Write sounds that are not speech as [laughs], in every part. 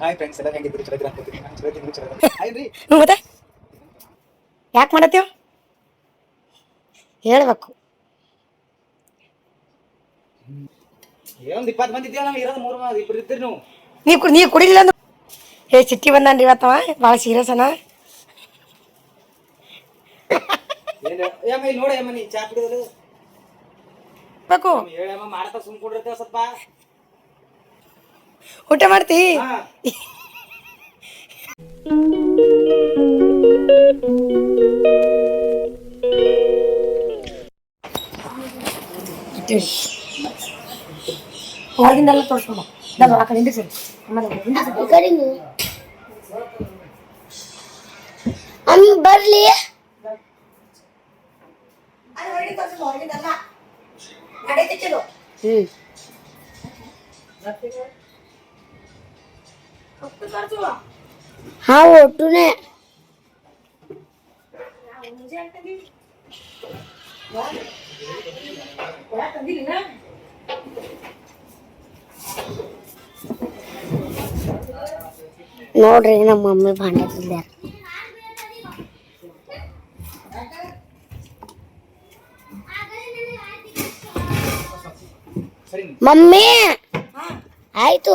Hi friends ಎಲ್ಲ ಚಲೋ ಇದ್ದೀರಾ ಅನ್ಕೋತೀನಿ. ನಾನು ಚಲೋ ಇದ್ದೀನಿ ಚಲೋ ಇದ್ದೀನಿ. ಹಾಯ್ ರೀ. ಹ್ಞೂ ಮತ್ತೆ? ಯಾಕೆ ಮಾಡತ್ತೀವ್ ಹೇಳ್ಬೇಕು. ಏನೊಂದು ಇಪ್ಪತ್ತು ಮಂದಿ ಇದೆಯಲ್ಲ ನಾವು ಇರೋದು ಮೂರು ಮಂದಿ ಇಬ್ಬರು ಇದ್ದೀರಿ ನೀವು. ನೀವು ಕುಡಿ ನೀವು ಕುಡಿಲಿಲ್ಲ ಅಂದ್ರೆ ಏ ಚಿಟ್ಟಿ ಬಂದಾನ್ರಿ ಇವತ್ತವ ಭಾಳ ಸೀರಿಯಸ್ ಅನ? ನೋಡಿ ಅಮ್ಮ ನೀ ಚಾ ಕುಡಿಯೋದು ಬೇಕು. ಮಾಡ್ತಾ ಸುಮ್ ಕುಡಿರ್ತೇವ ಸ್ವಲ್ಪ. ಊಟ ಮಾಡ್ತಿ? ಹೊರಗಿಂದೆಲ್ಲ ತೋರಿಸ್ಕೊಂಬ ಆ ಕಡೆ ಹಿಂದೆ ಅಮ್ಮ ಬರ್ಲಿ. ಹ್ಮ್. ಹಾ ಒಟ್ಟುನೆ ನೋಡ್ರಿ ನಮ್ಮ ಮಮ್ಮಿ ಭಾಂಡೆ ತಿಂದ್ಯಾರ ಸರಿ ಮಮ್ಮಿ ಆಯ್ತು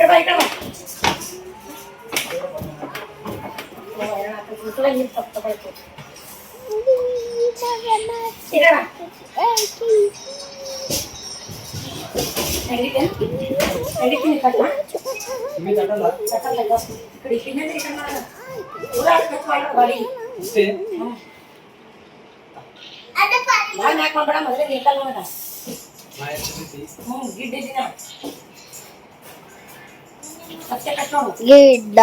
ಮ್ಯಾಕ್ ಮಾಡ್ಬೇಡ, ಮೊದಲೇ ನಿಲ್ಕಲ್ಲ ನನಗ. ನಾ ಎಷ್ಟು ಬಿದ್ದಿ? ಹ್ಮ್, ಗಿಡ್ಡ ಇದ್ದೀನ. ಮತ್ತೆ ಕಟ್ ಮಾಡು. ಗಿಡ್ಡ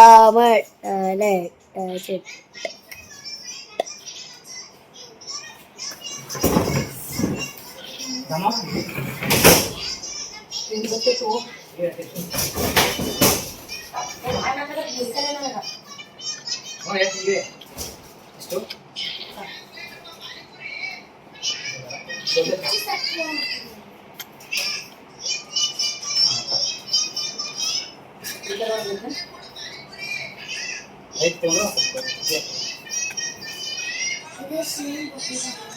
ಮಟ್ಟಲೆ ಚಿಟ್ ನಮ್ಮ ನಿಂಗೆ ಗೊತ್ತಿತ್ತು. ಏ, ಬಾಳ್ ಮ್ಯಾಕ್ ಮಾಡಿದ್ರೆ ನಿಲ್ಕಲ್ಲ ನನಗ. ಹ್ಞೂ ಎಷ್ಟು ಇದೆ ಎಷ್ಟು ಈ ಕಡೆ ಬರ್ಬೇಕು.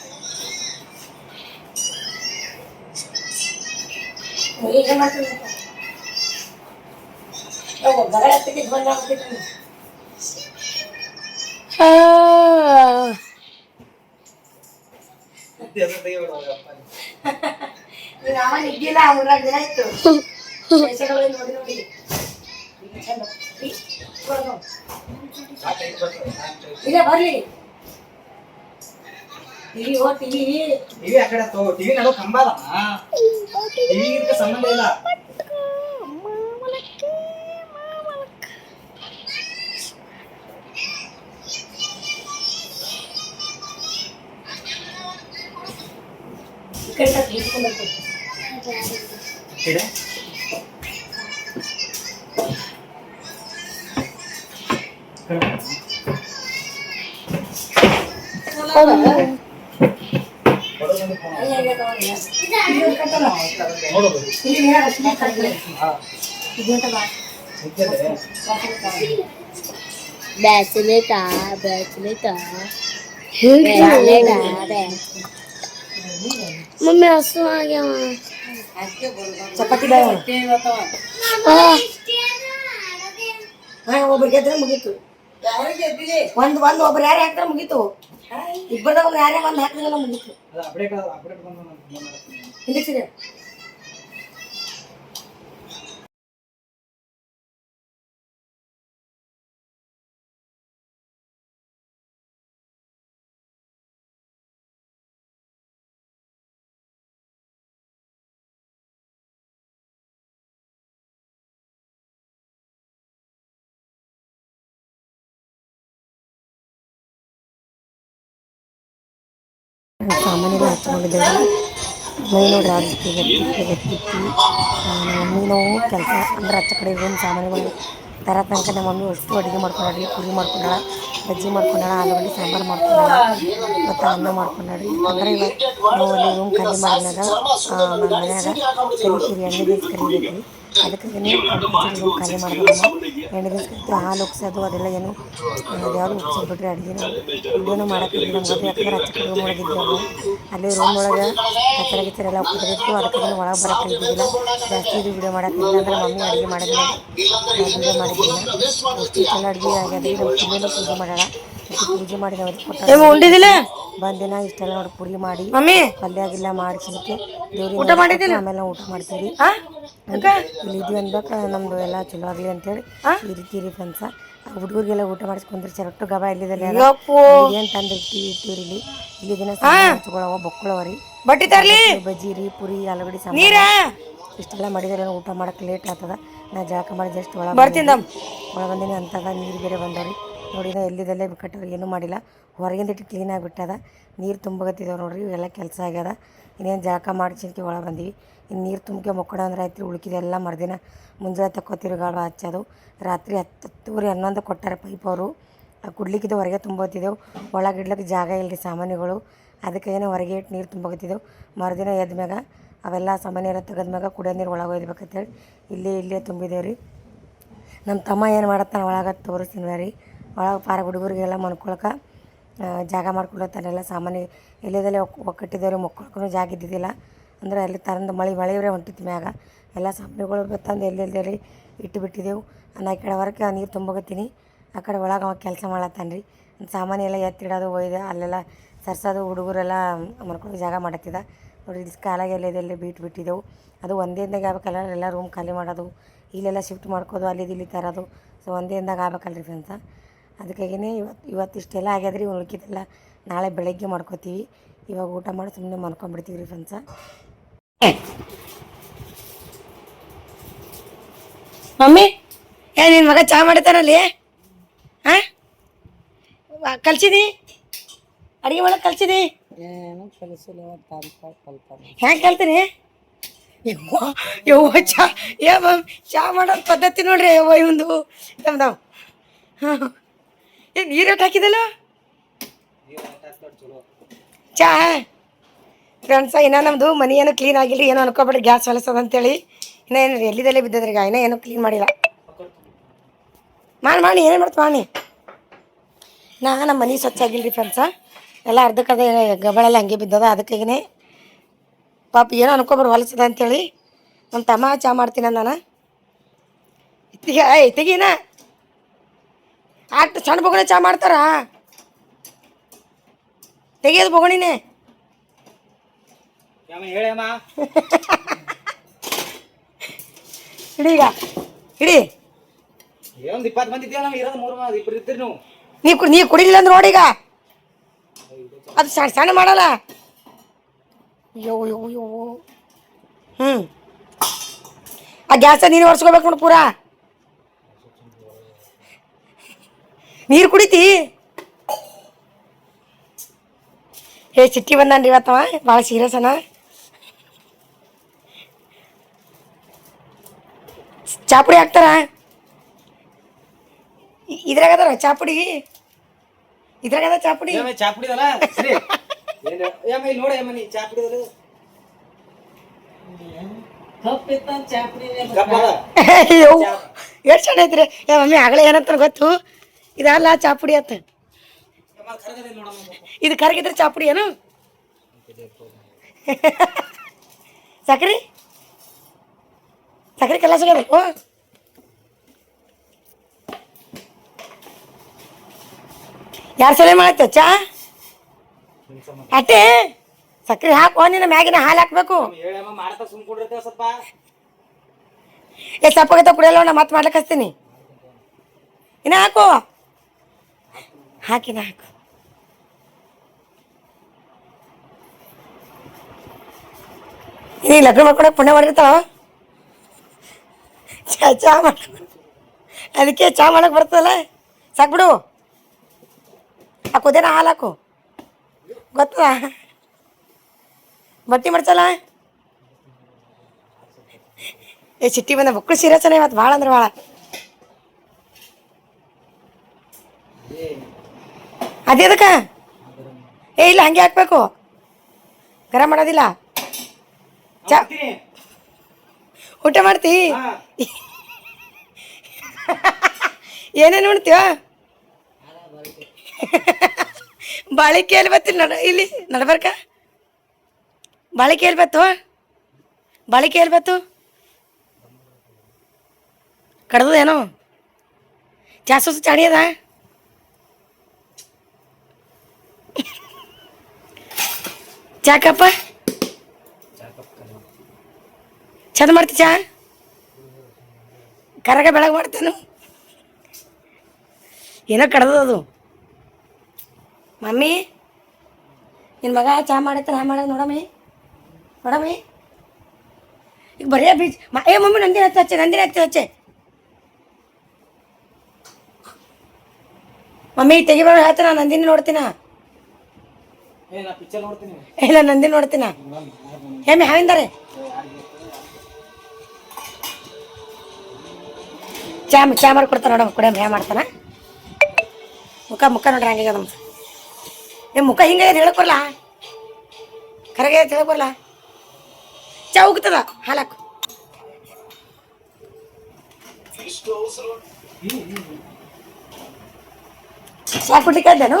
ಐದು ತಿಂಗಳು ಈಗ ಏನ್ ಮಾಡ್ತೀನಿ ಗೊತ್ತಾ? ಹೋಗು, ಬಗಳ ಹತ್ತಿಗೆ ಬಂದ್ ಆಗ್ಬಿಟ್ಟಿತ್ತು ನೀನು. ನೀನ್ ಅವ ನಿದ್ದಿಲ್ಲ ಮೂರ್ನಾಲ್ಕು ದಿನ ಆಯ್ತು ಇಲ್ಲ ಬರ್ಲಿ. ಟಿವಿ ಓ ಟಿವಿ ಟಿವಿ ಆ ಕಡೆ ತಗೋ. ಟಿವಿ ನಡು ಕಂಬ ಟಿವಿ ಇದಕ್ಕೆ ಸಂಬಂಧ ಇಲ್ಲ. ಈ ಕಡೆ. ಹಸು ಆಗ್ಯಾವ ಚಪಾತಿ ಬೇಡ ಆ, ಹಾ ಒಬ್ರಿಗೆ ಗೆದ್ರೆ ಮುಗೀತು ಒಂದ್ ಒಂದ್ ಒಬ್ರು ಯಾರು ಹಾಕ್ತಾರೆ ಮುಗೀತು. ಇಬ್ಬರದಾಗ ಒಬ್ರು ಯಾರೇ ಒಂದ್ ಹಾಕಿದ್ರೆ ಮುಗೀತು. ಇಲ್ಲಿ ಅಪ್ಡೇಟ್ ಸಾಮಾನ್ಯಗಳು ಹಚ್ಕೊಂಡಿದ್ದೇವೆ ಮೈ ಯಾವ ರೀತಿ ಗಟ್ಟಿ ಗಟ್ಟಿ ನಮ್ಮ ಕೆಲಸ ಅಂದ್ರೆ ಹಚ್ಚ ಕಡೆ ರೂಮ್ ಸಾಮಾನ್ಯಗಳು ತರ ತನಕ ನಮ್ಮ ಮಮ್ಮಿ ಅಷ್ಟು ಅಡುಗೆ ಮಾಡ್ಕೊಂಡ್ರಿ ಪುರಿ ಮಾಡ್ಕೊಂಡಾಳ, ಬಜ್ಜಿ ಮಾಡ್ಕೊಂಡಾಳ, ಆಲೂಗಡ್ಡೆ ಸಾಂಬಾರು ಮಾಡ್ಕೊಂಡಾಳ, ಮತ್ತು ಅನ್ನ ಮಾಡ್ಕೊಂಡಾಡ್ರಿ ಅಂದ್ರೆ ಇವತ್ತು ನಾವು ಅಲ್ಲಿ ರೂಮ್ ಖಾಲಿ ಮಾಡಿದಾಗ ಮನ್ಯಾಗ ಎಣ್ಣೆ ದಿವ್ಸ ಕರಿಬೇಕು ಅದಕ್ಕಾಗಿ ರೂಮ್ ಖಾಲಿ ಮಾಡ್ಬೇಕಮ್ಮ ಎಣ್ಣೆ ದಿವ್ಸ ಕರಿತೀವಿ ಹಾಲು ಉಗ್ಸೋದು ಅದೆಲ್ಲ ಏನು ಯಾವುದು ಉಗ್ಸೋದು ಅಡುಗೆನ ಅಡುಗೆ ಮಾಡೋಕ್ಕಿಲ್ಲ ನಮ್ಗೆ ಯಾಕಂದ್ರೆ ಒಳಗೆ ಇದ್ದೀವಿ ಅಲ್ಲಿ ರೂಮ್ ಒಳಗೆ ಕಚ್ಚರ ಗಿಚ್ಚರ ಎಲ್ಲ ಕುದಿರಿತ್ತು ಅದಕ್ಕೆ ಒಳಗೆ ಬರೋಕ್ಕೆ ಇದ್ದಿದ್ದಿಲ್ಲ. ಜಾಸ್ತಿ ಇದು ವಿಡಿಯೋ ಮಾಡೋಕ್ಕಿಲ್ಲ ಅಂದ್ರೆ ಮಮ್ಮಿ ಅಡುಗೆ ಮಾಡೋದಿಲ್ಲ. ವಿಡಿಯೋ ಮಾಡಿದ್ದಿಲ್ಲ. ಅಷ್ಟು ಚೆನ್ನ ಅಡುಗೆ ಆಗ್ಯದ ಪೂಜೆ ಮಾಡೋಣ ಪೂಜೆ ಮಾಡಿ ಉಂಡಿದಿಲ್ಲ? ಬಂದಿನ ಇಷ್ಟೆಲ್ಲ ನೋಡಿ ಪುರಿ ಮಾಡಿ. ಮಮ್ಮಿ? ಪಲ್ಯ ಗಿಲ್ಲ ಮಾಡಿಸಿದಕ್ಕೆ ದೇವ್ರಿಗೆ ಊಟ ಮಾಡಿದ್ದೀನಿ ಆಮೇಲೆ ಊಟ ಮಾಡ್ತೀವಿ ಆ? ಇಲ್ಲಿ ಇದು ಅನ್ಬೇಕ ನಮ್ದು ಎಲ್ಲ ಚಲೋ ಆಗಲಿ ಅಂತೇಳಿ ಈ ರೀತಿ ರೀ ಫ್ರೆಂಡ್ಸ. ಹುಡುಗರಿಗೆಲ್ಲ ಊಟ ಮಾಡಿಸ್ಕೊಂಡ್ರಿ ಒಟ್ಟು ಗಬ ಇಲ್ಲಿದಲ್ಲಿ. ಏನು ತಂದು ಇಟ್ಟಿ ಇಟ್ಟಿರಿ ಇಲ್ಲಿ. ಇಲ್ಲಿ ದಿನ ಹಚ್ಕೊಳವ ಬೊಕ್ಕಳವ ರೀ. ಬಟ್ಟಿ ತರ್ಲಿ? ಪುರಿ ಆಲೂಗಡ್ಡೆ ಸಾಂಬಾರು. ಇಷ್ಟೆಲ್ಲ ಮಾಡಿದ್ರೆ ಊಟ ಮಾಡಕ್ಕೆ ಲೇಟ್ ಆಗ್ತದ. ನಾ ಜಳಕ ಮಾಡಿ ಜಸ್ಟ್ ಒಳಗೆ ಬರ್ತೀನಿ ಒಳಗೆ ಬಂದೀನಿ ಅಂತದ ನೀರು ಬೇರೆ ಬಂದವ್ರಿ. ನೋಡಿ ನಾ ಎಲ್ಲಿದಲ್ಲೇ ಬಿಕ್ಕಟ್ಟವ್ರು ಏನೂ ಮಾಡಿಲ್ಲ. ಹೊರಗಿಂದ ಇಟ್ಟು ಕ್ಲೀನಾಗಿ ಬಿಟ್ಟದ. ನೀರು ತುಂಬಗತ್ತಿದ್ದೇವೆ ನೋಡ್ರಿ, ಇವೆಲ್ಲ ಕೆಲಸ ಆಗ್ಯದ. ಇನ್ನೇನು ಜಳಕ ಮಾಡಿ ಚಿಂತೆ ಒಳಗೆ ಬಂದ್ವಿ. ಇನ್ನು ನೀರು ತುಂಬಿಕೆ ಮೊಕ್ಕಡ ಅಂದ್ರೆ ಆಯ್ತು ಉಳ್ಕಿದೆಲ್ಲ ಮರ್ದಿನ ಮುಂಜಾನೆ ತಕ್ಕೋ ತಿರುಗಾಡು ಹಚ್ಚೋದು. ರಾತ್ರಿ ಹತ್ತೂರಿ ಹನ್ನೊಂದು ಕೊಟ್ಟಾರೆ ಪೈಪ್ ಅವರು. ಕುಡ್ಲಿಕ್ಕಿದ್ದು ಹೊರಗೆ ತುಂಬೋತಿದ್ದೆವು ಒಳಗೆ ಇಡ್ಲಿಕ್ಕೆ ಜಾಗ ಇಲ್ಲರಿ ಸಾಮಾನುಗಳು ಅದಕ್ಕೆ ಏನೋ ಹೊರಗೆ ಇಟ್ಟು ನೀರು ತುಂಬಗತ್ತಿದ್ದೆವು ಮರುದಿನ ಎದ್ದ ಮ್ಯಾಗ ಅವೆಲ್ಲ ಸಾಮಾನ್ಯ ತೆಗೆದ ಮ್ಯಾಗ ಕುಡಿಯೋ ನೀರು ಒಳಗೆ ಒಯ್ಬೇಕಂತೇಳಿ ಇಲ್ಲಿ ಇಲ್ಲೇ ತುಂಬಿದೇವ್ರಿ. ನಮ್ಮ ತಮ್ಮ ಏನು ಮಾಡತ್ತಾನ ಒಳಗೆ ತೋರಿಸ್ತೀನಿ ರೀ ಒಳಗೆ ಪಾರ ಹುಡುಗರಿಗೆಲ್ಲ ಮನ್ಕೊಳಕ್ಕೆ ಆ, ಜಾಗ ಮಾಡ್ಕೊಳತ್ತಾರೆಲ್ಲ ಸಾಮಾನ್ಯ ಎಲ್ಲದಲ್ಲಿ ಒಕ್ಕಟ್ಟಿದ್ದವ್ರು ಮಕ್ಕಳಕ್ಕೂ ಜಾಗ ಇದ್ದಿದ್ದಿಲ್ಲ. ಅಂದ್ರೆ ಅಲ್ಲಿ ತರಂದು ಮಳೆ ಮಳೆಯವರೇ ಹೊಂಟಿತ್ತು ಮ್ಯಾಗ. ಎಲ್ಲ ಸಾಮಾನುಗಳು ತಂದು ಎಲ್ಲೆಲ್ಲಿ ಇಟ್ಟು ಬಿಟ್ಟಿದ್ದೆವು. ನಾನು ಆ ಕಡೆ ಹೊರಕ್ಕೆ ನೀರು ತುಂಬೋಗತ್ತೀನಿ. ಆ ಕಡೆ ಒಳಗೆ ಅವ ಕೆಲಸ ಮಾಡತ್ತಾನ್ರಿ. ರೀ ಎಲ್ಲ ಎತ್ತಿಡೋದು ಒಯ್ದು ಅಲ್ಲೆಲ್ಲ ಸರ್ಸೋದು ಹುಡುಗರೆಲ್ಲ ಮಲ್ಕೊಂಡು ಜಾಗ ಮಾಡತ್ತಿದ. ನೋಡಿ ಇಲ್ಲಿ ಕಾಲಾಗೆ ಎಲ್ಲೆದೆಲ್ಲೇ ಬೀಟ್ ಬಿಟ್ಟಿದ್ದೆವು. ಅದು ಒಂದೇ ಇಂದಾಗ ಆಗ್ಬೇಕಲ್ಲ ಎಲ್ಲ ರೂಮ್ ಖಾಲಿ ಮಾಡೋದು ಇಲ್ಲೆಲ್ಲ ಶಿಫ್ಟ್ ಮಾಡ್ಕೋದು ಅಲ್ಲಿದ್ದು ಇಲ್ಲಿ ತರೋದು. ಸೊ ಒಂದೇ ದಿನದಾಗ ಆಗ್ಬೇಕಲ್ಲ ರೀ ಫ್ರೆಂಡ್ಸ ಅದಕ್ಕಾಗಿಯೇ ಇವತ್ತು ಇವತ್ತು ಇಷ್ಟೆಲ್ಲ ಆಗ್ಯಾದ್ರಿ ಉಳ್ಕಿದೆಲ್ಲ ನಾಳೆ ಬೆಳಗ್ಗೆ ಮಾಡ್ಕೋತೀವಿ. ಇವಾಗ ಊಟ ಮಾಡಿ ಸುಮ್ಮನೆ ಮಲ್ಕೊಂಡ್ಬಿಡ್ತೀವಿ ರೀ ಫ್ರೆಂಡ್ಸ ಮಮ್ಮಿ ಏ ನಿನ್ನ ಮಗ ಚಾ ಮಾಡ್ತಾನಲ್ಲಿ? ಹಾ ಕಲ್ಸಿದಿ ಅಡಿಗೆ ಮಾಡಕ್ ಕಲ್ಸಿದಿ ಹೆಂಗೆ ಕಲ್ತೀನಿ ಯವ್ವ ಯವ್ವ ಚಾ ಏ ಮಮ್ ಚಾ ಮಾಡೋ ಪದ್ಧತಿ ನೋಡ್ರಿ ಯವ್ವ ಇವಂದು. ನಮ್ದು ಹಾಂ ಏ ನೀರೇಟ್ ಹಾಕಿದಲ್ಲ? ಚಾ? ಫ್ರೆಂಡ್ಸ ಇನ್ನ ನಮ್ಮದು ಮನೆ ಏನು ಕ್ಲೀನ್ ಆಗಿಲ್ಲ ಏನೋ ಅನ್ಕೋಬೇಡಿ ಗ್ಯಾಸ್ ಹೊಲಸದ ಅಂತೇಳಿ. ಇನ್ನ ಏನು ಎಲ್ಲಿದಲ್ಲೇ ಬಿದ್ದದ್ರಿ ಈಗ ಏನು ಏನೂ ಕ್ಲೀನ್ ಮಾಡಿಲ್ಲ. ಮಾಡಿ ಮಾಡಿ ಏನೇ ಮಾಡ್ತು ಮಾಡಿ ನಾ. ನಮ್ಮ ಮನೆ ಸ್ವಚ್ಛ ಆಗಿಲ್ಲ ರೀ ಫ್ರೆಂಡ್ಸ ಎಲ್ಲ ಅರ್ಧಕ್ಕದ ಗಬಳೆಲ್ಲ ಹಂಗೆ ಬಿದ್ದದ ಅದಕ್ಕಾಗಿನೇ ಪಾಪ ಏನೋ ಅನ್ಕೊಬಾರ ಹೊಲಸದ ಅಂತೇಳಿ. ನಮ್ಮ ತಮ್ಮ ಚಾ ಮಾಡ್ತೀನಿ ನಾನು ಇತ್ತಿಗೆ ಏಯ್ ಆಟ ಸಣ್ಣ ಬೊಗಣೆ ಚಾ ಮಾಡ್ತಾರ? ತೆಗಿಯೋದು ಬೊಗಣಿನೇ. ಹಿಡೀಗ [laughs] ಹಿಡಿ ಏನೊಂದು ಇಪ್ಪತ್ತು ಮಂದಿ ಇದೆಯಲ್ಲ ಇರೋದು ಮೂರು ಮಂದಿ ಇಬ್ಬರು ಇದ್ದೀರಿ ನೀವು. ನೀ ಕುಡಿ ನೀ ಕುಡಿಲಿಲ್ಲ ಅಂದ್ರೆ ನೋಡೀಗ ಅದು ಸಣ್ಣ ಸಣ್ಣ ಮಾಡಲ್ಲ. ಯೋ ಯೋ ಯೋ ಹ್ಞೂ ಆ ಗ್ಯಾಸ ನೀನು ಒರೆಸ್ಕೋಬೇಕು ನೋಡಿ ಪೂರಾ. ನೀರು ಕುಡಿತಿ? ಏ ಚಿಟ್ಟಿ ಬಂದಾನ್ರಿ ಇವತ್ತವ ಭಾಳ ಸೀರಿಯಸ್ ಅನ. ಚಾಪುಡಿ ಹಾಕ್ತಾರ? ಇದ್ರಾಗ ಅದಾರ ಚಾಪುಡಿ ಇದ್ರಾಗ ಅದ ಚಾಪುಡಿ ಚಾಪುಡಿ ಏಮ್ಮ ನೋಡಿ ಏಮ್ಮ ನೀ ಎಷ್ಟು ಏ ಮಮ್ಮಿ ಆಗಲೇ ಏನಂತ ಗೊತ್ತು? ಇದಲ್ಲ ಚಾಪುಡಿ ಆತ ಇದು ಕರಗಿದ್ರೆ ಚಾಪುಡಿ ಏನು? ಸಕ್ರಿ? ಸಕ್ರಿ ಕೆಲ ಸಿಗಬೇಕು ಯಾರು ಸಲಹೆ ಮಾಡತ್ತೆ ಚಾ? ಅಟ್ಟೆ? ಸಕ್ರಿ ಹಾಕೋ ನಿನ್ನ ಮ್ಯಾಗಿನ ಹಾಲು ಹಾಕ್ಬೇಕು. ಏ ಸಪ್ಪಗತ್ತ ಕುಡಿಯಲ್ಲ ನಾ ಮತ್ತೆ ಮಾಡ್ಲಿಕ್ಕೆ ಹಚ್ತೀನಿ. ಇನ್ನ ಹಾಕು. ಹಾಕಿನ ಹಾಕು ನೀ ಲಗ್ನ ಮಾಡ್ಕೊಳಕ್ ಪುಣ್ಯ ಮಾಡಿರ್ತಾವ ಚಾ ಚಾ ಅದಕ್ಕೆ ಚಾ ಮಾಡಕ್ ಬರ್ತದಲ್ಲ? ಸಾಕು ಬಿಡು. ಆ ಕುದೇನ ಹಾಲು ಹಾಕು. ಗೊತ್ತದ? ಬಟ್ಟಿ ಮಾಡ್ಸಲ್ಲ? ಏ ಚಿಟ್ಟಿ ಬಂದ ಮಕ್ಕಳು ಸೀರಿಯಸ್ನ ಇವತ್ತು ಭಾಳ ಅಂದ್ರೆ ಭಾಳ ಅದಕ್ಕೆ? ಏ, ಇಲ್ಲ, ಹಂಗೆ ಹಾಕ್ಬೇಕು. ಗರಂ ಮಾಡೋದಿಲ್ಲ. ಚಾ. ಊಟ ಮಾಡ್ತಿ? ಏನೇನು ಉಣ್ತೀವ ಬಾಳಿಕೆ ಎಲ್ಲಿ ಬತ್ತಿ? ನಡ ಇಲ್ಲಿ, ನಡ್ಬರ್ಕ. ಬಾಳಿಕೆ ಎಲ್ಲಿ ಬತ್ತು? ಬಾಳಿಕೆ ಎಲ್ಲಿ ಬತ್ತು? ಕಡ್ದದೇನು? ಏನೋ ಚಾಸು ಚಾಣಿ ಅದ? ಚಾಕಪ್ಪ? ಚಂದ ಮಾಡ್ತಿ ಚಾ? ಕರಗ ಬೆಳಗ್ಗೆ ಮಾಡ್ತೇನು. ಏನೋ ಕಡ್ದದದು ಮಮ್ಮಿ ನಿನ್ನ ಮಗ ಚಾ ಮಾಡತ್ತ ನಾ ಮಾಡೋದು ನೋಡಮ್ಮಿ. ನೋಡಮ್ಮಿ. ಈಗ ಬರೀ ಬೀಚ್ ಮ, ಏ ಮಮ್ಮಿ, ನಂದಿನ ಹತ್ತು ಹಚ್ಚೆ, ನಂದಿನ ಹತ್ತಿ ಹಚ್ಚೆ. ಮಮ್ಮಿ ತೆಗಿಬಾರ ಹೇಳ್ತಾನ, ನಂದಿನಿ ನೋಡ್ತೀನ ಏ ನಾ ಪಿಕ್ಚರ್ ನೋಡ್ತೀನಿ ಇಲ್ಲ ನಂದಿನಿ ನೋಡ್ತೀನ? ಹೆಮ್ಮೆ ಹಾವಿಂದಾರೆ. ಚಾ ಚಾ ಮಾರ ಕೊಡ್ತಾನ ನೋಡಮ್ಮ ಕುಡಿಯಮ್ಮ ಹ್ಯಾ ಮಾಡ್ತಾನ. ಮುಖ ಮುಖ ನೋಡ್ರಿ ಹಂಗೆ ನಮ್ಮ ನಿಮ್ಮ ಮುಖ ಹಿಂಗೆ ಹೇಳಕ್ ಬರಲ್ಲ. ಕರಗೆ ಹೇಳಕ್ ಬರಲ್ಲ. ಚಾ ಉಗ್ತದ? ಹಾಲಾಕು ಕುಡ್ಲಿಕ್ಕೆ ಇದ್ದೇನು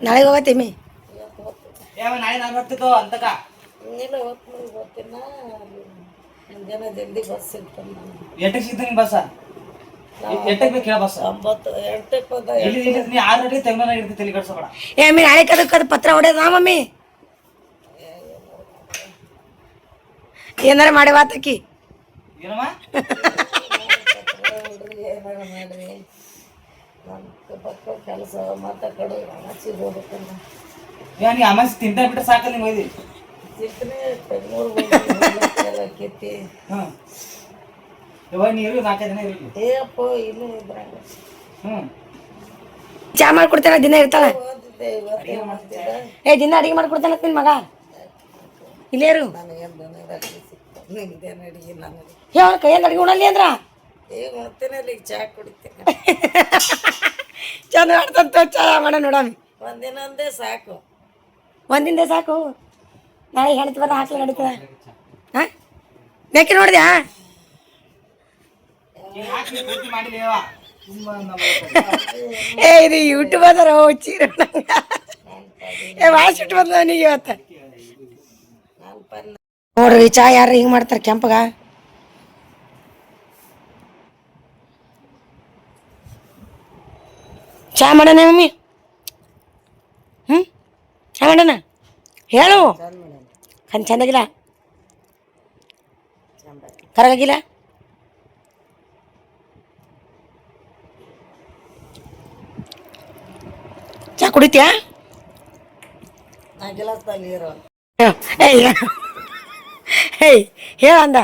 ನಾಳೆಗೆ ಹೋಗತ್ತೀಮಿ ನಿಮ್ ಬಸ್ಸ ಎಟ್ಟಕ್ಕೆ ಬೇಕು ಹೇಳ ಬಸ್? ಎಲ್ಲಿ ಇಲ್ಲಿ ನೀ ಆರು ಗಂಟೆಗೆ ತೆಂಗನ ಇರ್ತಿ ತಲೆ ಕಟ್ಸೋಬೇಡ ಏ ಮಮ್ಮಿ ನಾಳೆ ಕದಕ್ಕೆ ಕದ ಪತ್ರ ಹೊಡೆದ ಮಮ್ಮಿ ಏನಾರ ಮಾಡಿ ವಾತಕ್ಕಿ ಏನಮ್ಮ? [laughs] ಯಾ ನೀ ಅಮಾಸಿ ತಿಂತ ಬಿಟ್ರೆ ಸಾಕಲ್ಲ ನಿಮ್ಮ ಕೆತ್ತಿ. ಹ್ಞೂ ಇವಾಗ ನೀರು ನಾಲ್ಕೈದು ದಿನ ಇರಲಿ. ಹ್ಞೂ ಚಾ ಮಾಡ್ಕೊಡ್ತಾನ ದಿನ ಇರ್ತಾಳೆ. ಏ ದಿನ ಅಡಿಗೆ ಮಾಡ್ಕೊಡ್ತಾನ ನಿನ್ ಮಗ. ಇಲ್ಲೇರು? ಏ ಅವ್ನ ಕೈಯಲ್ಲಿ ಅಡಿಗೆ ಉಣಲ್ಲಿ ಅಂದ್ರ? [laughs] ಚಂದ ಮಾಡ್ತಂತ ಚಾ ಮಾಡ ನೋಡಮ್ಮಿ. ಒಂದಿನಂದೇ ಸಾಕು. ಒಂದಿಂದ ಸಾಕು? ನಾಳೆ ಹೇಳ್ತ ಬಂದ ಹಾಕ್ಲಿ ನಡೀತದ. ಹಾ? ಬೇಕಿ ನೋಡಿದ್ಯಾ? ಈಗ ನಮ್ಮ ಏ ಇದು ಯೂಟ್ಯೂಬ್ ಅದಾರ ಚೀರ ಏ ಭಾಳ ಇಟ್ಟು ಬಂದ ನನಗೆ ಇವತ್ತು ನೋಡ್ರಿ ಚಾ ಯಾರು ಹಿಂಗೆ ಮಾಡ್ತಾರೆ ಕೆಂಪಗ? ಚಾ ಮಾಡೋಣ ಮಮ್ಮಿ? ಹ್ಞೂ ಚಾ ಮಾಡೋಣ? ಹೇಳು. ಕಣ್ ಚೆಂದಾಗಿಲ್ಲ. ಕರಗಾಗಿಲ್ಲ? ಚಾ ಕುಡಿತ್ಯಾ? ನಾ ಗಿಲಾಸ್ದಲ್ಲಿ ಇರೋ ಏಯ್ ಹೇ ಹೇಳ ಅಂದ.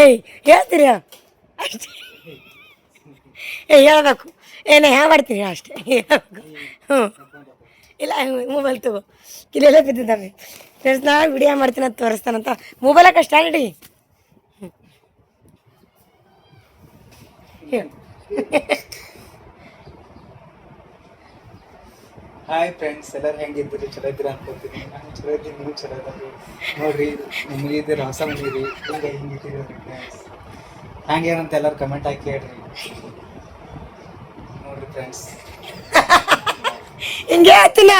ಏಯ್, ಹೇಳ್ತೀರಿ? ಏಯ್, ಹೇಳ್ಬೇಕು. ಏನ ಹ್ಯಾ ಮಾಡ್ತೀರಿ ಅಷ್ಟೇ. ಇಲ್ಲ ಮೊಬೈಲ್ ತಗೋ. ಇಲ್ಲೆಲ್ಲ ಬಿದ್ದಿದ್ದಾವೆ ಫ್ರೆಂಡ್ಸ್ ನಾ ವಿಡಿಯೋ ಮಾಡ್ತೀನಿ ಅಂತ ತೋರಿಸ್ತಾನಂತ ಮೊಬೈಲ ಕಷ್ಟ ನಡಿ ಹಾಯ್ ಫ್ರೆಂಡ್ಸ್ ಎಲ್ಲರೂ ಹೆಂಗಿದ್ದೀರಿ ಚಲೋ ಇದ್ದೀರ ಅನ್ಕೋತೀನಿ. ನಾನು ಚಲೋ ಇದ್ದೀನಿ, ನೀವು ಚಲೋ ಇದ್ದೀರಿ? ನೋಡ್ರಿ ನಿಮಗೆ ಇದ್ದೀರಿ ಹೊಸ ಮಂದಿರಿ ಹಿಂಗೆ ಹಿಂಗಿದ್ದೀರಿ ಫ್ರೆಂಡ್ಸ್ ಹಂಗೇನಂತ ಎಲ್ಲರೂ ಕಮೆಂಟ್ ಹಾಕಿ ಹೇಳ್ರಿ. [laughs] ಹಿಂಗೆ ಅದೆಲ್ಲ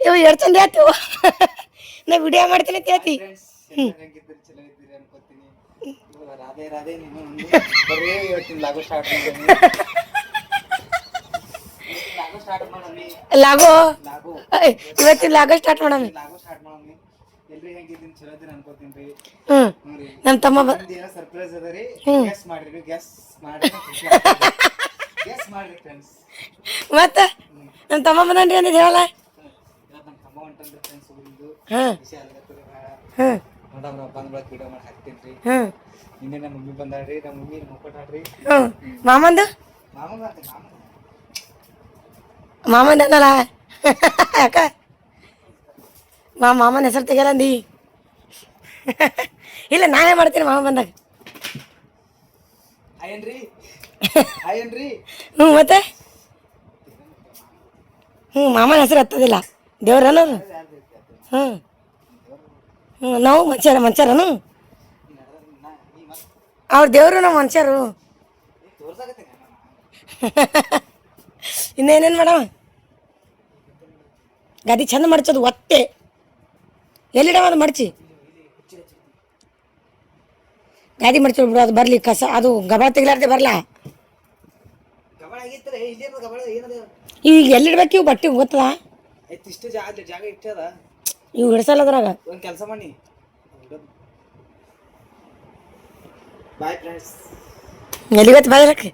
ಇವು ಎರಡು ಚಂದ ಹೇಳ್ತೀವ ನಾ ವಿಡಿಯೋ ಮಾಡ್ತೀನಿ ಅಂತ ಹೇಳ್ತಿ. ರಾಧೆ ರಾಧೆ ನೀನು ಬರೀ ಲಾಗೋ ಸ್ಟಾರ್ಟ್ ಲಾಗೋ? ಇವತ್ತಿನ ಲಾಗೋ ಸ್ಟಾರ್ಟ್ ಮಾಡೋಣ. ಲಾಗೋ ಸ್ಟಾರ್ಟ್ ಮಾಡಮ್ಮಿ ಎಲ್ರಿ ಹೆಂಗಿದ್ದೀನಿ ಚಲೋ ಇದ್ದೀನಿ ಅನ್ಕೋತೀನಿ ರೀ. ನಮ್ಮ ತಮ್ಮ ಬ ಏನೋ ಸರ್ಪ್ರೈಸ್ ಅದ ರೀ. ಹ್ಮ್. ಗೆಸ್ ಮಾಡ್ರಿ ಗೆಸ್ ಮಾಡ್ರಿ ಫ್ರೆಂಡ್ಸ್ ಮತ್ತೆ? ನಮ್ಮ ತಮ್ಮ ಬಂದನ್ರಿ ಅಂದಿದ್ದು ಹೇಳಲ್ಲ ಇವತ್ತು ನಮ್ಮ ತಮ್ಮ ಹೊಂಟನ್ರಿ ಫ್ರೆಂಡ್ಸ್ ಊರಿಂದು ಹಾಂ ವಿಷಯ ಅಲ್ಲತ್ತದ ಹಾಂ ಮೇಡಮ್ ನಾವು ಬಂದ್ ಬಳಕ ವಿಡಿಯೋ ಮಾಡಿ ಹಾಕ್ತೀನಿ ರೀ. ನಿನ್ನೆ ನಮ್ಮ ಮಮ್ಮಿ ಬಂದಾಳ್ರಿ ನಮ್ಮ ಮಮ್ಮಿ ಮುಕ್ಕೊಟ್ಟಾಡ್ರಿ ಹ್ಞೂ ಮಾಮಂದು? ಮಾಮಗ ಅಂತ ಮಾಮಂದ. ಅನ್ನಲ್ಲ. ಮಾ ಮಾಮನ ಹೆಸರು ತೆಗಿಯಲ್ಲ ಅಂದಿ? ಇಲ್ಲ ನಾನೇ ಮಾಡ್ತೀನಿ ಮಾಮ ಬಂದಾಗ. [laughs] ಹ್ಞೂ ಮತ್ತೆ? ಹ್ಞೂ ಮಾಮನ ಹೆಸರು ಹತ್ತದಿಲ್ಲ. ದೇವ್ರನ್ನೋರು ಹ್ಞೂ ಹ್ಞೂ ನಾವು ಮನುಷ್ಯರ ಮನುಷ್ಯರನು? ಅವ್ರ ದೇವರು ನಾವು ಮನುಷ್ಯರು. [laughs] ಇನ್ನೇನೇನು ಮೇಡಮ್ ಗದಿ ಚಂದ ಮಾಡ್ಸೋದು ಒತ್ತೆ ಎಲ್ಲಿಡವ ಅದು ಮಡಚಿ? ಗಾದಿ ಮಡಚಿ ಬಿಡು ಅದು ಬರಲಿ ಕಸ ಅದು ಗಬಳ ತೆಗಿಲಾರ್ದೆ ಬರಲ್ಲ ಈಗ ಎಲ್ಲಿಡ್ಬೇಕು ಇವು ಬಟ್ಟೆ ಗೊತ್ತದ? ಇವು ಹಿಡ್ಸಲ್ಲ ಅದ್ರಾಗ? ಒಂದು ಕೆಲಸ ಮಾಡಿ ಎಲ್ಲಿಗತ್ತೆ ಬಾಯಿರಕ್ಕೆ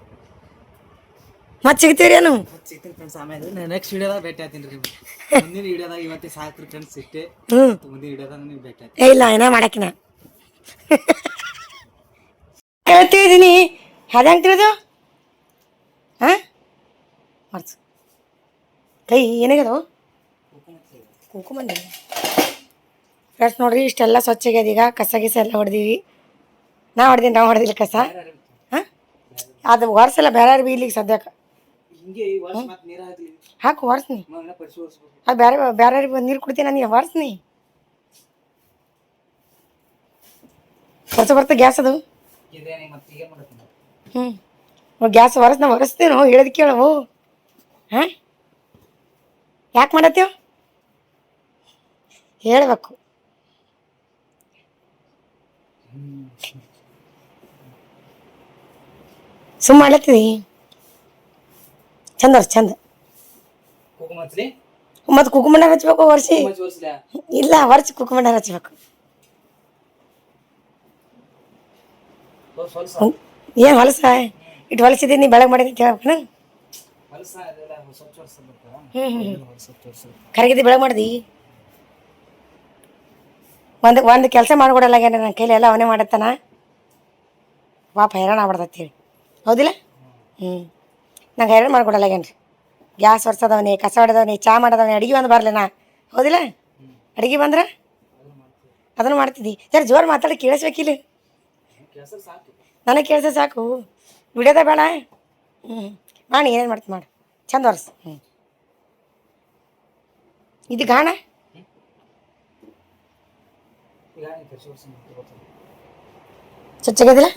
ಮತ್ತೆ ಸಿಗ್ತೀರಿ ಏನು ಸಿಗ್ತೀನಿ ಫ್ರೆಂಡ್ಸ್ ಆಮೇಲೆ ನೆಕ್ಸ್ಟ್ ವಿಡಿಯೋದಾಗ ಭೇಟಿ ಆಗ್ತೀನಿ ರೀ ಮುಂದಿನ ವಿಡಿಯೋದಾಗ ಇವತ್ತೇ ಸಾಕ್ರಿ ಫ್ರೆಂಡ್ಸ್ ಹ್ಞೂ ಮುಂದಿನ ವಿಡಿಯೋದಾಗ ನೀವು ಭೇಟಿ ಆಗ್ತೀನಿ. ಏ ಇಲ್ಲ ಏನ ಮಾಡಾಕಿನ. ಹೇಳ್ತಿದ್ದೀನಿ ಹೆಂಗೆ ತಿಳಿದು ಹಾಂ ಮಾಡ್ಸು ಕೈ ಏನಾಗ್ಯದವು ಕುಂಕುಮಂಡಿ ಫ್ರೆಂಡ್ಸ್ ನೋಡ್ರಿ ಇಷ್ಟೆಲ್ಲ ಸ್ವಚ್ಛ ಆಗ್ಯದ ಈಗ. ಕಸ ಗಿಸ ಎಲ್ಲ ಹೊಡೆದೀವಿ. ನಾ ಹೊಡೆದೀನಿ ನಾವು ಹೊಡೆದಿಲ್ಲ ಕಸ. ಹಾಂ ಅದು ಹೊರಸಲ್ಲ ಬೇರೆ ಬಿ ಇಲ್ಲಿಗೆ ಸದ್ಯಕ್ಕೆ ಹಾಕು ಒರ್ಸ್ನಿ ಅದು ಬೇರೆ ಬೇರೆ ನೀರು ಕುಡ್ತೀನಿ ನನಗೆ ಒರ್ಸ್ನಿ ಬರ್ತ ಬರ್ತ ಗ್ಯಾಸ್ ಅದು. ಹ್ಞೂ ಗ್ಯಾಸ್ ಹೊರಸ್ ನಾವು ಹೊರಸ್ತೀನೋ ಹೇಳದ್ ಕೇಳವು ಹಾಂ? ಯಾಕೆ ಮಾಡತ್ತೀವ ಹೇಳ್ಬೇಕು. ಸುಮ್ಮ ಮಾಡ್ಲತ್ತೀವಿ ಚಂದ ವರ್ಷ ಚಂದ. ಮತ್ತೆ ಕುಕುಮಣ್ಣ ಹಚ್ಬೇಕು ವರ್ಷಿ? ಇಲ್ಲ ವರ್ಷ ಕುಕುಮಣ್ಣ ಹಚ್ಬೇಕು. ಏನು ಹೊಲಸ? ಇಟ್ಟು ಹೊಲಸಿದ್ದೀನಿ ಬೆಳಗ್ಗೆ ಮಾಡಿದ್ದೀನಿ ಕೇಳ್ಬೇಕನ ಕರಗಿದ್ದು ಬೆಳಗ್ಗೆ ಮಾಡ್ದಿ? ಒಂದು ಒಂದು ಕೆಲಸ ಮಾಡ್ಕೊಡಲ್ಲ ನನ್ನ ಕೈಲಿ ಎಲ್ಲ ಅವನೇ ಮಾಡತ್ತಾನ. ಪಾಪ ಹೈರಾಣ ಆಗ್ಬಿಡ್ತೈತಿ ಹೇಳಿ. ಹೌದಿಲ್ಲ? ಹ್ಞೂ ನಂಗೆ ಹೈರಾಣ ಮಾಡ್ಕೊಡಲ್ಲ ಏನ್ರಿ ಗ್ಯಾಸ್ ಒರ್ಸದವನಿ, ಕಸ ಹೊಡೆದವನಿ ಚಾ ಮಾಡೋದವನಿ, ಅಡುಗೆ ಒಂದು ಬರಲಿ ನಾ. ಹೌದಿಲ್ಲ? ಅಡುಗೆ ಬಂದ್ರೆ? ಅದನ್ನು ಮಾಡ್ತಿದ್ದಿ. ಸರ್ ಜೋರು ಮಾತಾಡಿ ಕೇಳಿಸ್ಬೇಕಿಲ್ಲ. ನನಗೆ ಕೇಳಿಸ ಸಾಕು. ಬಿಡೋದ ಬೇಡ. ಹ್ಞೂ ಮಾಡಿ, ಏನೇನು ಮಾಡ್ತೀನಿ ಮಾಡು. ಚಂದ ಒರ್ಸು. ಹ್ಞೂ ಇದು ಗಾಣ? ಸ್ವಚ್ಛಾಗದಿಲ್ಲ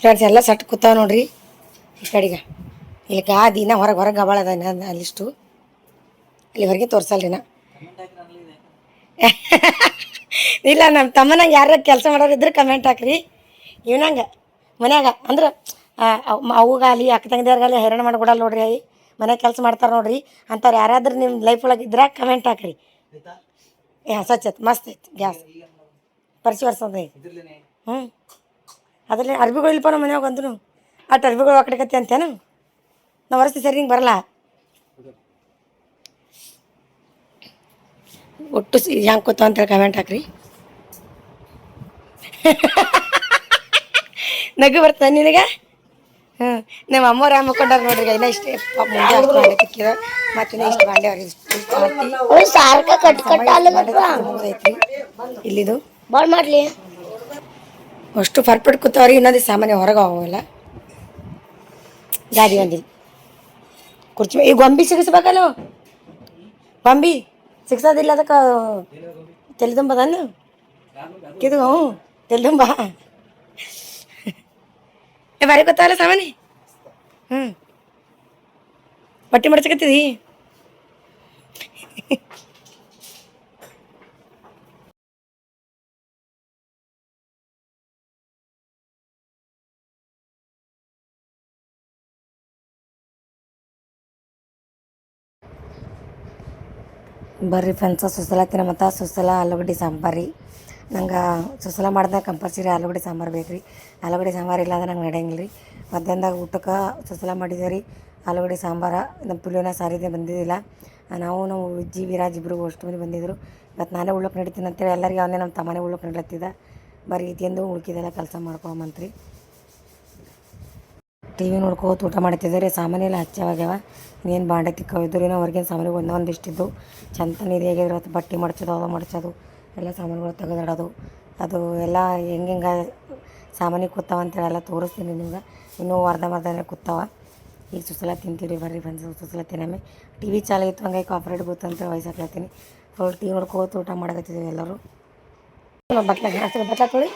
ಫ್ರೆಂಡ್ಸ್ ಎಲ್ಲ ಸಟ್ ಕೂತಾವ ನೋಡ್ರಿ. ಈ ಕಡೆಗೆ. ಇಲ್ಲಿ ಗಾದಿ ನಾ ಹೊರಗೆ ಹೊರಗೆ ಗಬಾಳ ಅದ ಅಲ್ಲಿಷ್ಟು ಅಲ್ಲಿ ಹೊರಗೆ ತೋರ್ಸಲ್ರಿ ನಾ. [laughs] ಇಲ್ಲ ನಮ್ಮ ತಮ್ಮನಂಗೆ ಯಾರ ಕೆಲಸ ಮಾಡೋರು ಇದ್ರೆ ಕಮೆಂಟ್ ಹಾಕ್ರಿ. ಇವನಂಗೆ ಮನ್ಯಾಗ ಅಂದ್ರೆ ಅವುಗಾಲಿ ಅಕ್ಕ ತಂಗಿದವ್ರಿಗಾಲಿ ಹೈರಾಣ ಮಾಡಿಕೊಡಲ್ಲ ನೋಡ್ರಿ ಮನೆ ಕೆಲಸ ಮಾಡ್ತಾರೆ ನೋಡ್ರಿ. ಅಂಥವ್ರು ಯಾರಾದ್ರೂ ನಿಮ್ಮ ಲೈಫ್ ಒಳಗೆ ಇದ್ರೆ ಕಮೆಂಟ್ ಹಾಕ್ರಿ. ಹಾಂ ಏ ಸ್ವಚ್ಛ ಐತೆ ಮಸ್ತ್ ಐತಿ ಗ್ಯಾಸ್. ಪರಿಚಯ ವರ್ಷದ ಹ್ಞೂ ಅದರಲ್ಲಿ ಅರ್ಬಿಗಳು ಇಲ್ಪ ನಮ್ಮ ಮನೆಯಾಗ ಅಂದ್ರು ಅಟ್ ಟರ್ಬಿಗಳು ಆ ಕಡೆಗತ್ತೆ ಅಂತೇನು? ನಾವು ವರ್ಷ ಸರಿ ಹಿಂಗೆ ಬರಲ್ಲ? ಒಟ್ಟು ಹೆಂಗೆ ಕೂತ ಅಂತೇಳಿ ಕಮೆಂಟ್ ಹಾಕ್ರಿ. [laughs] ನಗು ಬರ್ತದೆ ನಿನಗೆ? ಹ್ಞೂ ನಮ್ಮ ಅಮ್ಮವ್ರು ಮಕ್ಕೊಂಡಾರ ನೋಡ್ರಿ ಇನ್ನ ಇಷ್ಟೇ. ಮುಂದೆ ಮತ್ತೆ ಇಷ್ಟು ಬಾಂಡೆ ಅವ್ರಿಗೆ ಇಲ್ಲಿದು. ಭಾಳ ಮಾಡ್ಲಿ. ಅಷ್ಟು ಪರ್ಫೆಕ್ಟ್ ಕೂತವ್ರಿ ಇನ್ನೊಂದು ಸಾಮಾನ್ಯ ಹೊರಗೆ ಹೋಗಲ್ಲ. ಗಾಡಿ ಒಂದಿಲ್ಲ. ಕುರ್ಚಿ ಮೇಲೆ- ಈ ಗೊಂಬಿ ಸಿಗಿಸ್ಬೇಕಲ್ಲ? ಗೊಂಬಿ ಸಿಗ್ಸೋದಿಲ್ಲ ಅದಕ್ಕೆ? ತಲೆ ತುಂಬದನ್ನು ಇದು ಹ್ಞೂ ತಲೆ ತುಂಬ ಏ ಬಾರಿ ಗೊತ್ತಾಗಲ್ಲ ಸಾಮಾನ್ಯ? ಹ್ಞೂ. ಬಟ್ಟೆ ಮಡ್ಚಕತ್ತಿದಿ? ಬರ್ರಿ ಫ್ರೆಂಡ್ಸ ಸುಸಲ ಮತ್ತು ಸುಸಲ ಆಲೂಗಡ್ಡೆ ಸಾಂಬಾರು ರೀ. ನಂಗೆ ಸುಸಲ ಮಾಡ್ದಾಗ ಕಂಪಲ್ಸರಿ ಆಲೂಗಡ್ಡೆ ಸಾಂಬಾರು ಬೇಕು ರೀ ಆಲೂಗಡ್ಡೆ ಸಾಂಬಾರು ಇಲ್ಲ ಅಂದ್ರೆ ನಂಗೆ ನಡೆಯಂಗಿಲ್ಲ ರೀ ಮಧ್ಯಾಹ್ನದಾಗ ಊಟಕ್ಕೆ ಸುಸಲ ಮಾಡಿದ್ದೆ ರೀ. ಆಲೂಗಡ್ಡೆ ಸಾಂಬಾರು ನಮ್ಮ ಪುಳಿಯೋನ ಸಾರಿದೆ ಬಂದಿದ್ದಿಲ್ಲ. ನಾವು ನಾವು ವಿಜ್ಜಿ ವಿರಾಜ್ ಇಬ್ಬರು ಅಷ್ಟು ಮಂದಿ ಬಂದಿದ್ದರು ಮತ್ತು ನಾನೇ ಉಳ್ಳಕ್ಕೆ ನಡೀತೀನಿ ಅಂತೇಳಿ ಎಲ್ಲರಿಗೆ ಅವನೇ ನಮ್ಮ ತಮ್ಮನೇ ಉಳ್ಳಕ್ಕೆ ನಡೀತಿದ್ದ ಬರೀ ತಿಂದು ಉಳ್ಕಿದೆಲ್ಲ ಕೆಲಸ ಮಾಡ್ಕೊಂಬಂತ್ರಿ ಟಿ ವಿ ನೋಡ್ಕೋತ ಊಟ ಮಾಡ್ತಿದ್ದಾರೆ. ಸಾಮಾನೆಲ್ಲ ಹಚ್ಚವಾಗ್ಯಾವ ಇನ್ನೇನು ಬಾಂಡೆ ತಿಕ್ಕವಿದ್ರು ಏನೋ ಹೊರಗಿನ ಸಾಮಾನು ಒಂದೇ ಒಂದಿಷ್ಟಿದ್ದು. ಚಂದ ಹೇಗಿದ್ರು ಅದು ಬಟ್ಟೆ ಮಡ್ಚೋದು, ಅದು ಮಡ್ಚೋದು. ಎಲ್ಲ ಸಾಮಾನುಗಳು ತೆಗೆದಿಡೋದು. ಅದು ಎಲ್ಲ ಹೆಂಗೆ ಹೆಂಗೆ ಸಾಮಾನಿಗೆ ಕೂತಾವ ಅಂತೇಳಿ ಎಲ್ಲ ತೋರಿಸ್ತೀನಿ ನಿಮ್ಗೆ. ಇನ್ನೂ ಅರ್ಧಂಬರ್ಧನೇ ಕೂತಾವ. ಈಗ ಸುಸಲ ತಿಂತೀವಿ ಬರ್ರಿ ಬಂದು ಸುಸಲ ತಿನ್ನಮ್ಮೆ ಟಿ ವಿ ಚಾಲು ಇತ್ತು ಹಂಗಾಗಿ ಕಾಪ್ರೇಟ್ ಗೊತ್ತಂತ ಅಂತ ವಯಸ್ಸಾಗ್ಲತ್ತೀನಿ ಫುಲ್ ಟಿ ನೋಡ್ಕೋತ ಊಟ ಮಾಡಕತ್ತಿದ್ದೀವಿ ಎಲ್ಲರೂ. ಬಟ್ಲ ಬಟ್ಲ ತೊಳಿ.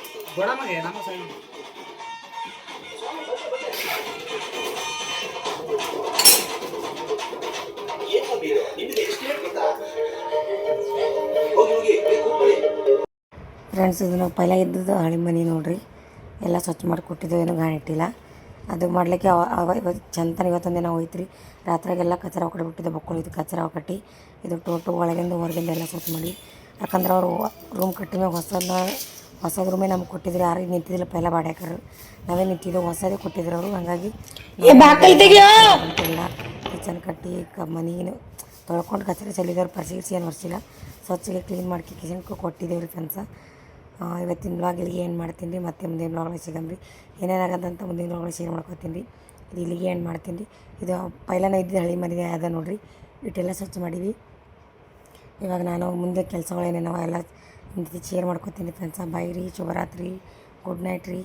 ಫ್ರೆಂಡ್ಸ್ ಇದು ನಾವು ಪೈಲ ಇದ್ದದ್ದು ಹಳೆ ಮನೆ ನೋಡ್ರಿ. ಎಲ್ಲ ಸ್ವಚ್ಛ ಮಾಡಿ ಏನು ಏನೂ ಗಾಣಿಟ್ಟಿಲ್ಲ ಅದು ಮಾಡಲಿಕ್ಕೆ ಅವ ಇವತ್ತು ಚಂದನ ಇವತ್ತೊಂದು ದಿನ ಹೋಯ್ತು ರಾತ್ರಿಗೆಲ್ಲ ಕಚರ ಕಡೆ ಬಿಟ್ಟಿದ್ದೆ ಬಕ್ಕಳು. ಇದು ಕಚರ ಕಟ್ಟಿ ಇದು ಟೋಟು ಒಳಗಿಂದ ಹೊರಗಿಂದ ಎಲ್ಲ ಸ್ವಚ್ಛ ಮಾಡಿ. ಯಾಕಂದ್ರೆ ಅವರು ರೂಮ್ ಕಟ್ಟಿನ ಹೊಸದನ್ನ ಹೊಸದ ರೂಮೇ ನಮ್ಗೆ ಕೊಟ್ಟಿದ್ರು. ಯಾರಿಗೆ ನಿಂತಿದ್ದಿಲ್ಲ ಪೈಲ ಬಾಡ್ಯಾಕರು. ನಾವೇ ನಿಂತಿದ್ದು ಹೊಸದೇ ಕೊಟ್ಟಿದ್ರು ಅವರು. ಹಾಗಾಗಿ ಕಿಚನ್ ಕಟ್ಟಿ ಕ ಮನೆಗೇನು ತೊಳ್ಕೊಂಡು ಕಚರ ಚೆಲ್ಲಿದವ್ರು ಪರಿಶೀಲಿಸಿ ಏನು ಹೊರಿಸಿಲ್ಲ ಸ್ವಚ್ಛಗೆ ಕ್ಲೀನ್ ಮಾಡಿ ಕಿಚನ್ಗೆ ಕೊಟ್ಟಿದ್ದೇವ್ರಿ ರೀ ಫ್ರೆಂಡ್ಸ ಇವತ್ತಿನ ಬ್ಲಾಗ್ ಇಲ್ಲಿಗೆ ಏನು ಮಾಡ್ತೀನಿ ರೀ ಮತ್ತೆ ಮುಂದಿನ ಬ್ಲಾಗ್ನ ಸಿಗಮ್ರಿ ಏನೇನಾಗದಂತ ಮುಂದಿನ ಬ್ಲಾಗ್ನ ಶೇರ್ ಮಾಡ್ಕೊತೀನಿ ರೀ. ಇದು ಇಲ್ಲಿಗೆ ಏನು ಮಾಡ್ತೀನಿ ರೀ. ಇದು ಪೈಲನ ಇದ್ದಿದ್ದು ಹಳಿ ಮನೆಗೆ ಅದ ನೋಡ್ರಿ. ಇಟ್ಟೆಲ್ಲ ಸ್ವಚ್ಛ ಮಾಡೀವಿ. ಇವಾಗ ನಾನು ಮುಂದೆ ಕೆಲಸಗಳು ಏನೇನವ ಎಲ್ಲ ಶೇರ್ ಮಾಡ್ಕೊತೀನಿ ಫ್ರೆಂಡ್ಸ ಬಾಯ್ ರೀ, ಶುಭರಾತ್ರಿ ಗುಡ್ ನೈಟ್ ರೀ.